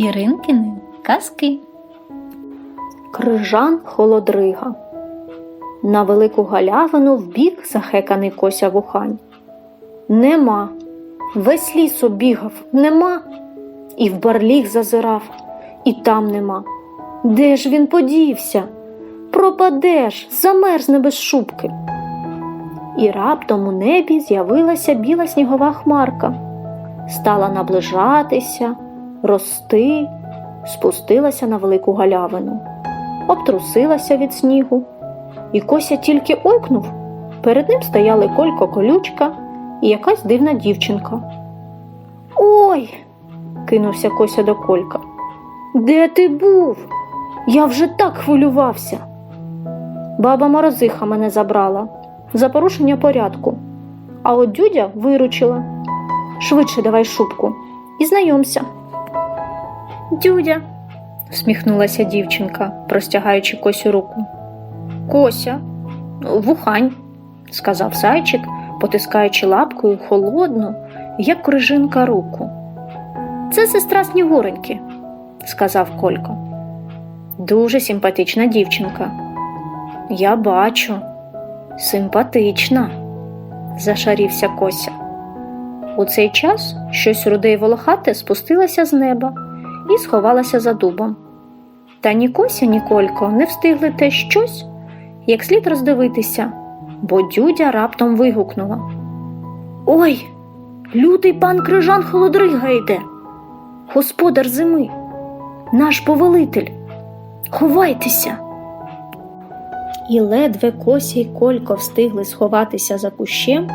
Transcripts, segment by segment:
Іринкини казки. Крижан холодрига. На велику галявину вбіг захеканий кося вухань. Нема. Весь ліс обігав, нема. І в барліг зазирав, і там нема. Де ж він подівся? Пропадеш, замерзне без шубки. І раптом у небі з'явилася біла снігова хмарка. Стала наближатися, рости, спустилася на велику галявину, обтрусилася від снігу, і Кося тільки ойкнув. Перед ним стояли колько колючка і якась дивна дівчинка. Ой. кинувся Кося до Колька. Де ти був? Я вже так хвилювався. Баба Морозиха мене забрала за порушення порядку, а от дюдя виручила. Швидше давай шубку і знайомся. Дюдя, всміхнулася дівчинка, простягаючи Косю руку. Кося, вухань, сказав зайчик, потискаючи лапкою холодну, як крижинка руку. Це сестра Снігуреньки, сказав Колько. Дуже симпатична дівчинка. Я бачу, симпатична, зашарівся Кося. У цей час щось руде й волохате спустилося з неба і сховалася за дубом. Та ні Кося, ні Колько не встигли те щось, як слід роздивитися, бо дюдя раптом вигукнула. Ой, лютий пан крижан холодрига йде, господар зими, наш повелитель, ховайтеся. І ледве Кося й Колько встигли сховатися за кущем,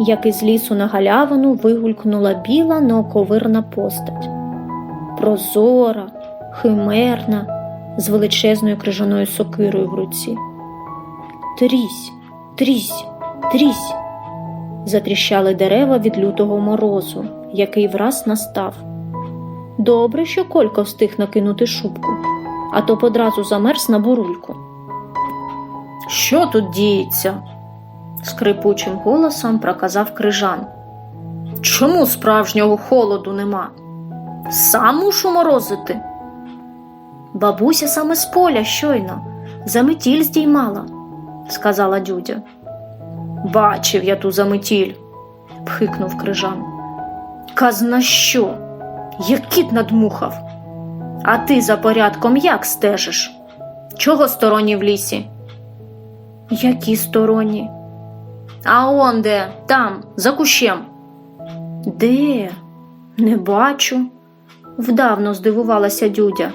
як із лісу на галявину вигулькнула біла неоковирна постать. Прозора, химерна, з величезною крижаною сокирою в руці. Трісь, трісь, трісь. Затріщали дерева від лютого морозу, який враз настав. Добре, що Колько встиг накинути шубку, а то одразу замерз на бурульку. Що тут діється? скрипучим голосом проказав крижан. Чому справжнього холоду нема? Сам мушу морозити. Бабуся саме з поля щойно, заметіль здіймала, сказала дюдя. Бачив я ту заметіль, пхикнув крижан. Казна що? Як кіт надмухав. А ти за порядком як стежиш? Чого сторонні в лісі? Які сторонні? А он де, там, за кущем. Де? Не бачу, вдавно здивувалася дюдя.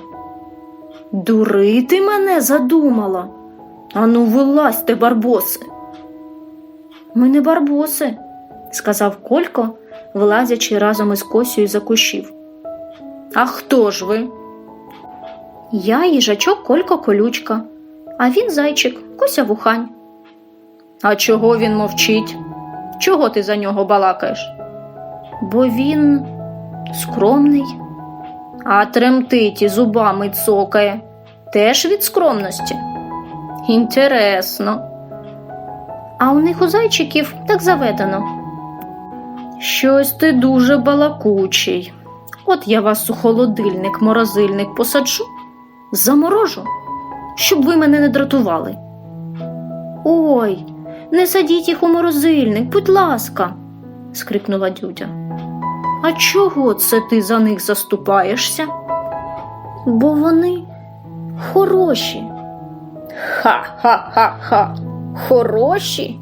Дурити мене задумала. Ану, вилазьте, барбоси. Ми не барбоси, сказав Колько, вилазячи разом із Косею за кущів. А хто ж ви? Я їжачок Колько колючка, а він зайчик, Кося вухань. А чого він мовчить? Чого ти за нього балакаєш? Бо він скромний, а тремтить і зубами цокає. Теж від скромності. Інтересно. А у них у зайчиків так заведено. Щось ти дуже балакучий. От я вас у холодильник, морозильник посаджу, заморожу, щоб ви мене не дратували. Ой, не садіть їх у морозильник, будь ласка, скрикнула дюдя. А чого це ти за них заступаєшся? Бо вони хороші. Ха-ха-ха-ха. Хороші?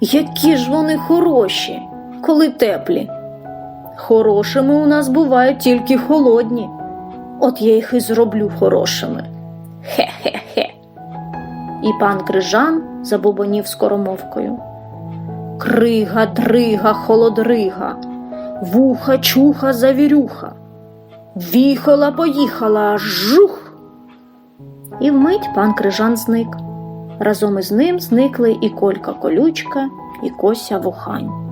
Які ж вони хороші, коли теплі? Хорошими у нас бувають тільки холодні. От я їх і зроблю хорошими. Хе-хе-хе. І пан Крижан забобонів скоромовкою. Крига, дрига, холодрига, вуха, чуха, завірюха. Віхала, поїхала, жух. І вмить пан Крижан зник. Разом із ним зникли і Колька колючка, і Кося вухань.